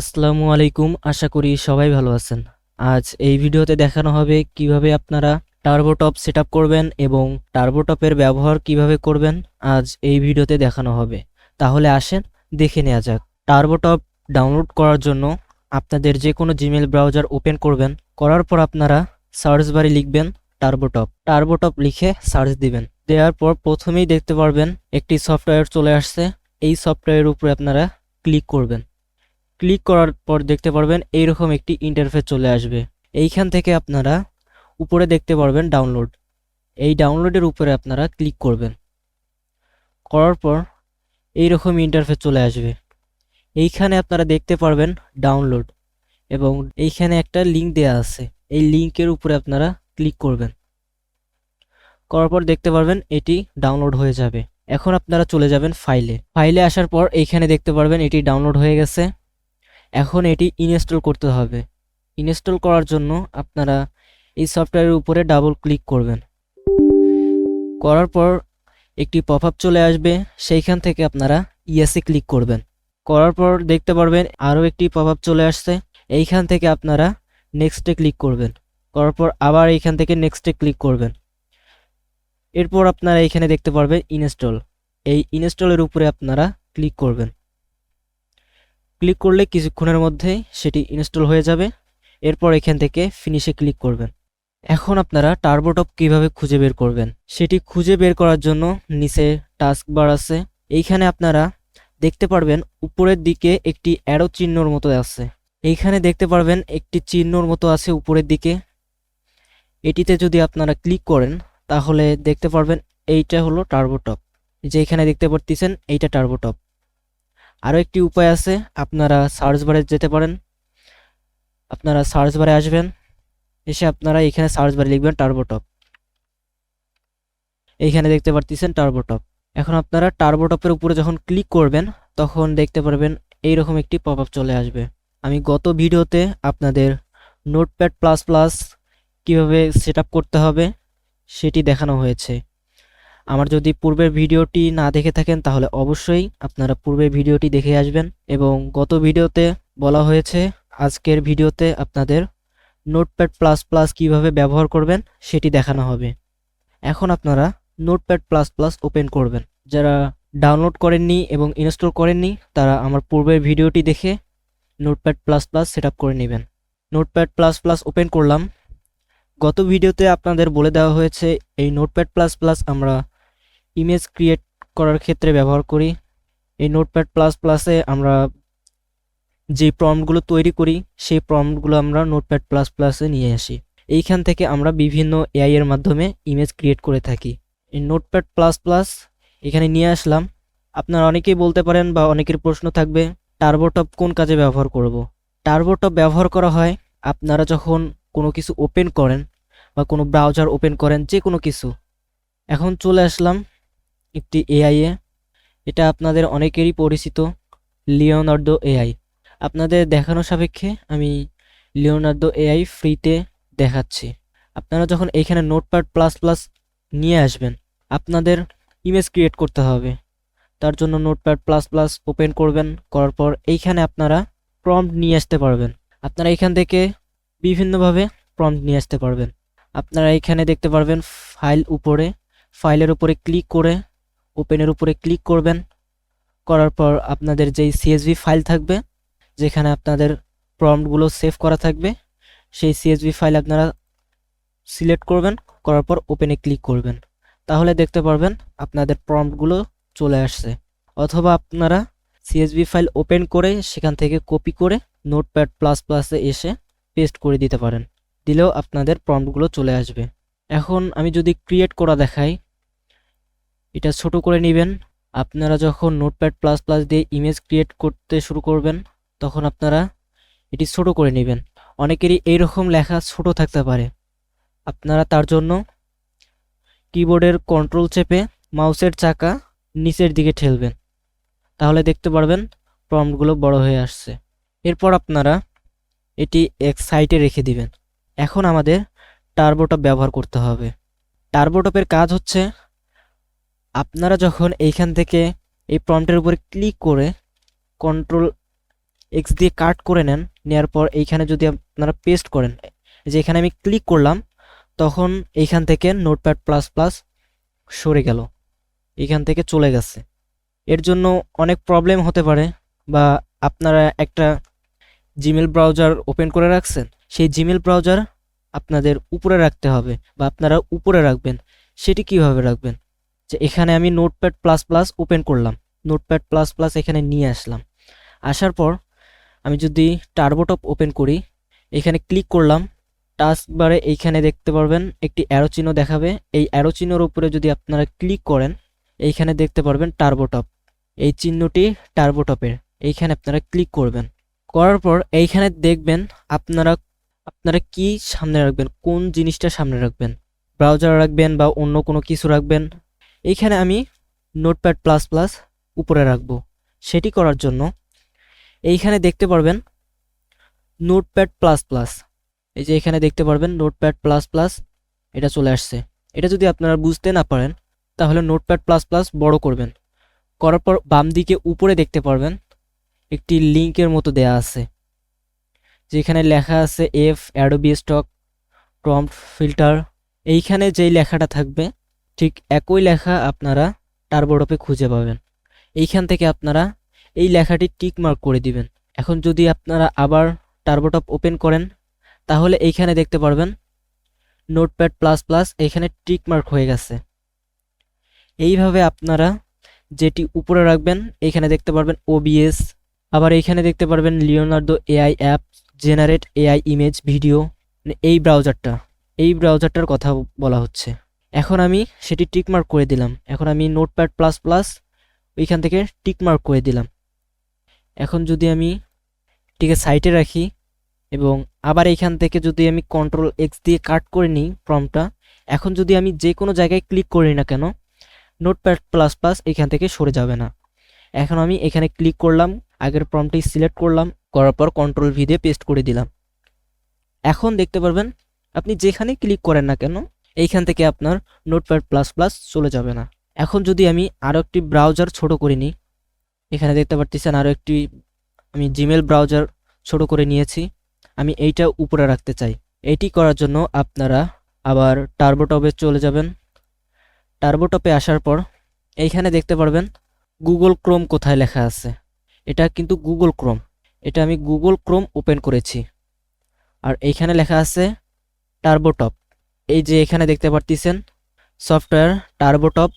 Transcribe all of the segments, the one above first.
আসসালামু আলাইকুম, আশা করি সবাই ভালো আছেন। আজ এই ভিডিওতে দেখানো হবে কীভাবে আপনারা টার্বোটপ সেট করবেন এবং টার্বোটপের ব্যবহার কীভাবে করবেন আজ এই ভিডিওতে দেখানো হবে। তাহলে আসেন, দেখে নেওয়া যাক। টার্বোটপ ডাউনলোড করার জন্য আপনাদের যে কোনো জিমেল ব্রাউজার ওপেন করবেন, করার পর আপনারা সার্চ বারে লিখবেন টার্বোটপ। টার্বোটপ লিখে সার্চ দিবেন। দেওয়ার পর প্রথমেই দেখতে পারবেন একটি সফটওয়্যার চলে আসছে। এই সফটওয়্যারের উপরে আপনারা ক্লিক করবেন। ক্লিক করার পর দেখতে পারবেন এইরকম একটি ইন্টারফেস চলে আসবে। এইখান থেকে আপনারা উপরে দেখতে পারবেন ডাউনলোড এই ডাউনলোডের উপরে আপনারা ক্লিক করবেন। করার পর এইরকম ইন্টারফেস চলে আসবে। এইখানে আপনারা দেখতে পারবেন ডাউনলোড এবং এইখানে একটা লিঙ্ক দেয়া আছে। এই লিঙ্কের উপরে আপনারা ক্লিক করবেন। করার পর দেখতে পারবেন এটি ডাউনলোড হয়ে যাবে। এখন আপনারা চলে যাবেন ফাইলে ফাইলে আসার পর এইখানে দেখতে পারবেন এটি ডাউনলোড হয়ে গেছে। এখন এটি ইনস্টল করতে হবে। ইনস্টল করার জন্য আপনারা এই সফটওয়্যারের উপরে ডাবল ক্লিক করবেন। করার পর একটি পপ আপ চলে আসবে, সেইখান থেকে আপনারা ইয়েসে ক্লিক করবেন। করার পর দেখতে পারবেন আরও একটি পপ আপ চলে আসছে, এইখান থেকে আপনারা নেক্সটে ক্লিক করবেন। করার পর আবার এইখান থেকে নেক্সটে ক্লিক করবেন। এরপর আপনারা এখানে দেখতে পারবেন ইনস্টল। এই ইনস্টলের উপরে আপনারা ক্লিক করবেন। ক্লিক করলে কিছুক্ষণের মধ্যেই সেটি ইনস্টল হয়ে যাবে। এরপর এখান থেকে ফিনিশে ক্লিক করবেন। এখন আপনারা টার্বোটপ কীভাবে খুঁজে বের করবেন? সেটি খুঁজে বের করার জন্য নিচে টাস্ক বার আছে। এইখানে আপনারা দেখতে পারবেন উপরের দিকে একটি অ্যারো চিহ্নর মতো আছে। এইখানে দেখতে পারবেন একটি চিহ্নর মতো আছে উপরের দিকে। এটিতে যদি আপনারা ক্লিক করেন, তাহলে দেখতে পারবেন এইটা হলো টার্বোটপ যে এখানে দেখতে পারতেছেন, এইটা টার্বোটপ আরও একটি উপায় আছে, আপনারা সার্চ বারে যেতে পারেন। আপনারা সার্চ বারে আসবেন, এসে আপনারা এখানে সার্চ বারে লিখবেন টার্বোটপ এইখানে দেখতে পারতেছেন টার্বোটপ এখন আপনারা টার্বোটপের উপরে যখন ক্লিক করবেন, তখন দেখতে পারবেন এইরকম একটি পপ আপ চলে আসবে। আমি গত ভিডিওতে আপনাদের নোটপ্যাড প্লাস প্লাস কীভাবে সেট করতে হবে, সেটি দেখানো হয়েছে। আমার যদি পূর্বের ভিডিওটি না দেখে থাকেন, তাহলে অবশ্যই আপনারা পূর্বের ভিডিওটি দেখে আসবেন এবং গত ভিডিওতে বলা হয়েছে, আজকের ভিডিওতে আপনাদের নোটপ্যাড প্লাস প্লাস কীভাবে ব্যবহার করবেন সেটি দেখানো হবে। এখন আপনারা নোটপ্যাড প্লাস প্লাস ওপেন করবেন। যারা ডাউনলোড করেননি এবং ইনস্টল করেননি, তারা আমার পূর্বের ভিডিওটি দেখে নোটপ্যাড প্লাস প্লাস সেট করে নেবেন। নোটপ্যাড প্লাস প্লাস ওপেন করলাম। গত ভিডিওতে আপনাদের বলে দেওয়া হয়েছে, এই নোটপ্যাড প্লাস প্লাস আমরা ইমেজ ক্রিয়েট করার ক্ষেত্রে ব্যবহার করি। এই নোটপ্যাড প্লাস প্লাসে আমরা যে প্রম্পটগুলো তৈরি করি, সেই প্রম্পটগুলো আমরা নোটপ্যাড প্লাস প্লাসে নিয়ে আসি। এইখান থেকে আমরা বিভিন্ন এআই এর মাধ্যমে ইমেজ ক্রিয়েট করে থাকি। এই নোটপ্যাড প্লাস প্লাস এখানে নিয়ে আসলাম। আপনারা অনেকেই বলতে পারেন বা অনেকের প্রশ্ন থাকবে টার্বোটপ কোন কাজে ব্যবহার করব। টার্বোটপ ব্যবহার করা হয় আপনারা যখন কোনো কিছু ওপেন করেন বা কোনো ব্রাউজার ওপেন করেন যে কোনো কিছু। এখন চলে আসলাম একটি এআই এ। এটা আপনাদের অনেকেরই পরিচিত লিওনার্দো এআই আপনাদের দেখানো সাপেক্ষে আমি লিওনার্দো এআই ফ্রিতে দেখাচ্ছি। আপনারা যখন এইখানে নোটপ্যাড প্লাস প্লাস নিয়ে আসবেন, আপনাদের ইমেজ ক্রিয়েট করতে হবে। তার জন্য নোটপ্যাড প্লাস প্লাস ওপেন করবেন, করার পর এইখানে আপনারা প্রম্পট নিয়ে আসতে পারবেন। আপনারা এখান থেকে বিভিন্নভাবে প্রম্পট নিয়ে আসতে পারবেন। আপনারা এখানে দেখতে পারবেন ফাইল উপরে ফাইলের উপরে ক্লিক করে ওপেনের উপরে ক্লিক করবেন। করার পর আপনাদের যেই সিএসভি ফাইল থাকবে, যেখানে আপনাদের প্রম্পটগুলো সেভ করা থাকবে, সেই সিএসভি ফাইল আপনারা সিলেক্ট করবেন, করার পর ওপেনে ক্লিক করবেন। তাহলে দেখতে পারবেন আপনাদের প্রম্পটগুলো চলে আসছে। অথবা আপনারা সিএসভি ফাইল ওপেন করে সেখান থেকে কপি করে নোটপ্যাড প্লাস প্লাসে এসে পেস্ট করে দিতে পারেন। দিলেও আপনাদের প্রম্পটগুলো চলে আসবে। এখন আমি যদি ক্রিয়েট করা দেখাই এটা ছোট করে নেবেন। আপনারা যখন নোটপ্যাড প্লাস প্লাস দিয়ে ইমেজ ক্রিয়েট করতে শুরু করবেন, তখন আপনারা এটি ছোট করে নেবেন। অনেকেরই এইরকম লেখা ছোট থাকতে পারে। আপনারা তার জন্য কিবোর্ডের কন্ট্রোল চেপে মাউসের চাকা নিচের দিকে ঠেলবেন। তাহলে দেখতে পারবেন প্রম্পটগুলো বড় হয়ে আসছে। এরপর আপনারা এটি এক সাইডে রেখে দিবেন। এখন আমাদের টার্বোটপ ব্যবহার করতে হবে। টার্বোটপের কাজ হচ্ছে আপনারা যখন এইখান থেকে এই প্রম্পটের উপরে ক্লিক করে কন্ট্রোল এক্স দিয়ে কাট করে নেন নেওয়ার পর এইখানে যদি আপনারা পেস্ট করেন, যে এখানে আমি ক্লিক করলাম, তখন এইখান থেকে নোটপ্যাড প্লাস প্লাস সরে গেল, এইখান থেকে চলে গেছে। এর জন্য অনেক প্রবলেম হতে পারে, বা আপনারা একটা জিমেল ব্রাউজার ওপেন করে রাখছেন, সেই জিমেল ব্রাউজার আপনাদের উপরে রাখতে হবে, বা আপনারা উপরে রাখবেন, সেটি কীভাবে রাখবেন? যে এখানে আমি নোটপ্যাড প্লাস প্লাস ওপেন করলাম। নোটপ্যাড প্লাস প্লাস এখানে নিয়ে আসলাম। আসার পর আমি যদি টার্বোটপ ওপেন করি, এখানে ক্লিক করলাম। টাস্ক বারে এইখানে দেখতে পারবেন একটি অ্যারো চিহ্ন দেখাবে। এই অ্যারো চিহ্নর উপরে যদি আপনারা ক্লিক করেন, এইখানে দেখতে পারবেন টার্বোটপ এই চিহ্নটি টার্বোটপের এইখানে আপনারা ক্লিক করবেন। করার পর এইখানে দেখবেন আপনারা আপনারা কি সামনে রাখবেন? কোন জিনিসটা সামনে রাখবেন? ব্রাউজার রাখবেন বা অন্য কোনো কিছু রাখবেন? এইখানে আমি নোটপ্যাড প্লাস প্লাস উপরে রাখব। সেটি করার জন্য এইখানে দেখতে পারবেন নোটপ্যাড প্লাস প্লাস এই যে এখানে দেখতে পারবেন নোটপ্যাড প্লাস প্লাস এটা চলে আসছে। এটা যদি আপনারা বুঝতে না পারেন, তাহলে নোটপ্যাড প্লাস প্লাস বড় করবেন। করার পর বাম দিকে উপরে দেখতে পারবেন একটি লিঙ্কের মতো দেয়া আছে। যেখানে লেখা আছে F Adobe stock prompt filter এইখানে যেই লেখাটা থাকবে ঠিক একই লেখা আপনারা টার্বোটপে খুঁজে পাবেন। এইখান থেকে আপনারা এই লেখাটি টিক মার্ক করে দিবেন। এখন যদি আপনারা আবার টার্বোটপ ওপেন করেন, তাহলে এইখানে দেখতে পারবেন নোটপ্যাড প্লাস প্লাস এখানে টিক মার্ক হয়ে গেছে। এইভাবে আপনারা যেটি উপরে রাখবেন, এখানে দেখতে পারবেন ওবিএস আবার এইখানে দেখতে পারবেন Leonardo AI app generate AI image, video, এই ব্রাউজারটা। এই ব্রাউজারটার কথা বলা হচ্ছে। এখন আমি সেটি টিকমার্ক করে দিলাম। এখন আমি নোটপ্যাড প্লাস প্লাস ওইখান থেকে টিকমার্ক করে দিলাম। এখন যদি আমি এটিকে সাইটে রাখি এবং আবার এইখান থেকে যদি আমি কন্ট্রোল এক্স দিয়ে কাট করে নিই ফর্মটা এখন যদি আমি যে কোনো জায়গায় ক্লিক করি না কেন নোটপ্যাড প্লাস প্লাস এখান থেকে সরে যাবে না। এখন আমি এখানে ক্লিক করলাম, আগের ফর্মটি সিলেক্ট করলাম, করার পর কন্ট্রোল ভি দিয়ে পেস্ট করে দিলাম। এখন দেখতে পারবেন, আপনি যেখানে ক্লিক করেন না কেন এইখান থেকে আপনার নোটপ্যাড প্লাস প্লাস চলে যাবে না। এখন যদি আমি আরও একটি ব্রাউজার ছোট করে নিই, এখানে দেখতে পারতেছেন আরও একটি আমি জিমেল ব্রাউজার ছোট করে নিয়েছি। আমি এইটা উপরে রাখতে চাই। এটি করার জন্য আপনারা আবার টার্বোটপে চলে যাবেন। টার্বোটপে আসার পর এইখানে দেখতে পারবেন গুগল ক্রোম কোথায় লেখা আছে। এটা কিন্তু গুগল ক্রোম এটা আমি গুগল ক্রোম ওপেন করেছি। আর এইখানে লেখা আছে টার্বোটপ এই যে এখানে দেখতে পারতেছেন সফটওয়্যার টার্বোটপ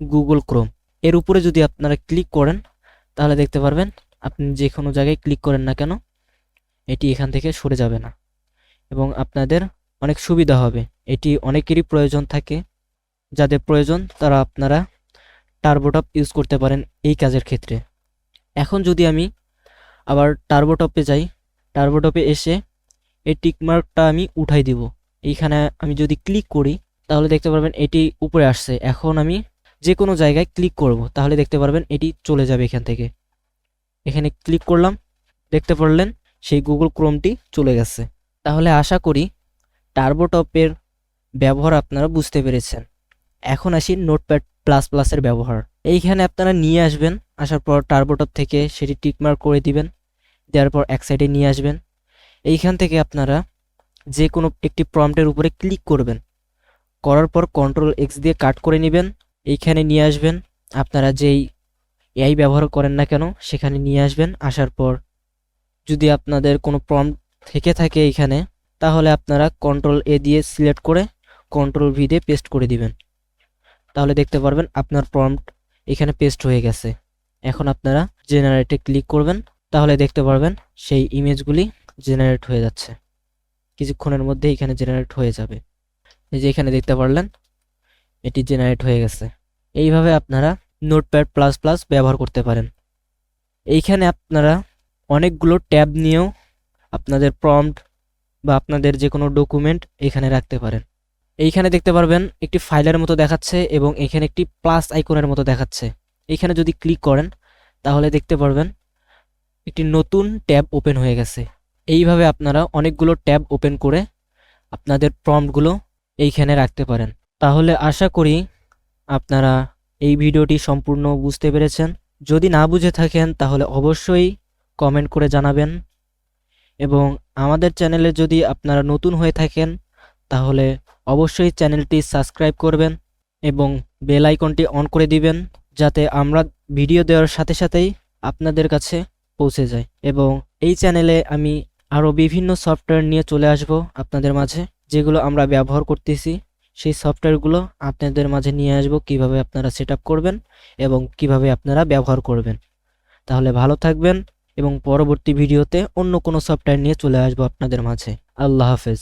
গুগল ক্রোম এর উপরে যদি আপনারা ক্লিক করেন, তাহলে দেখতে পারবেন আপনি যে কোনো জায়গায় ক্লিক করেন না কেন, এটি এখান থেকে সরে যাবে না। এবং আপনাদের অনেক সুবিধা হবে। এটি অনেকেরই প্রয়োজন থাকে। যাদের প্রয়োজন, তারা আপনারা টার্বোটপ ইউজ করতে পারেন এই কাজের ক্ষেত্রে। এখন যদি আমি আবার টার্বোটপে যাই টার্বোটপে এসে এই টিকমার্কটা আমি উঠাই দিব। এইখানে আমি যদি ক্লিক করি, তাহলে দেখতে পারবেন এটি উপরে আসছে। এখন আমি যে কোনো জায়গায় ক্লিক করব, তাহলে দেখতে পারবেন এটি চলে যাবে এখান থেকে। এখানে ক্লিক করলাম, দেখতে পারলেন সেই গুগল ক্রোমটি চলে গেছে। তাহলে আশা করি টার্বোটপের ব্যবহার আপনারা বুঝতে পেরেছেন। এখন আসি নোটপ্যাড প্লাস প্লাসের ব্যবহার। এইখানে আপনারা নিয়ে আসবেন, আসার পর টার্বোটপ থেকে সেটি টিকমার্ক করে দিবেন, দেওয়ার পর এক সাইডে নিয়ে আসবেন। এইখান থেকে আপনারা যে কোনো একটি প্রম্পটের উপরে ক্লিক করবেন। করার পর কন্ট্রোল এক্স দিয়ে কাট করে নেবেন। এইখানে নিয়ে আসবেন। আপনারা যেই এআই ব্যবহার করেন না কেন, সেখানে নিয়ে আসবেন। আসার পর যদি আপনাদের কোনো প্রম্পট থেকে থাকে এইখানে, তাহলে আপনারা কন্ট্রোল এ দিয়ে সিলেক্ট করে কন্ট্রোল ভি দিয়ে পেস্ট করে দিবেন। তাহলে দেখতে পারবেন আপনার প্রম্পট এখানে পেস্ট হয়ে গেছে। এখন আপনারা জেনারেটে ক্লিক করবেন। তাহলে দেখতে পারবেন সেই ইমেজগুলি জেনারেট হয়ে যাচ্ছে। কিছুক্ষণের মধ্যে এখানে জেনারেট হয়ে যাবে। এই যে এখানে দেখতে পারলেন, এটি জেনারেট হয়ে গেছে। এইভাবে আপনারা নোটপ্যাড প্লাস প্লাস ব্যবহার করতে পারেন। এইখানে আপনারা অনেকগুলো ট্যাব নিয়েও আপনাদের প্রম্পট বা আপনাদের যে কোনো ডকুমেন্ট এখানে রাখতে পারেন। এইখানে দেখতে পারবেন, একটি ফাইলের মতো দেখাচ্ছে এবং এখানে একটি প্লাস আইকনের মতো দেখাচ্ছে। এইখানে যদি ক্লিক করেন, তাহলে দেখতে পারবেন, একটি নতুন ট্যাব ওপেন হয়ে গেছে। এইভাবে আপনারা অনেকগুলো ট্যাব ওপেন করে আপনাদের প্রম্পটগুলো এইখানে রাখতে পারেন। তাহলে আশা করি আপনারা এই ভিডিওটি সম্পূর্ণ বুঝতে পেরেছেন। যদি না বুঝে থাকেন, তাহলে অবশ্যই কমেন্ট করে জানাবেন। এবং আমাদের চ্যানেলে যদি আপনারা নতুন হয়ে থাকেন, তাহলে অবশ্যই চ্যানেলটি সাবস্ক্রাইব করবেন এবং বেল আইকনটি অন করে দিবেন, যাতে আমরা ভিডিও দেওয়ার সাথে সাথেই আপনাদের কাছে পৌঁছে যায় এবং এই চ্যানেলে আমি আরও বিভিন্ন সফটওয়্যার নিয়ে চলে আসব আপনাদের মাঝে, যেগুলো আমরা ব্যবহার করতেছি। সেই সফটওয়্যারগুলো আপনাদের মাঝে নিয়ে আসব কীভাবে আপনারা সেট করবেন এবং কীভাবে আপনারা ব্যবহার করবেন। তাহলে ভালো থাকবেন এবং পরবর্তী ভিডিওতে অন্য কোনো সফটওয়্যার নিয়ে চলে আসব আপনাদের মাঝে। আল্লাহ হাফেজ।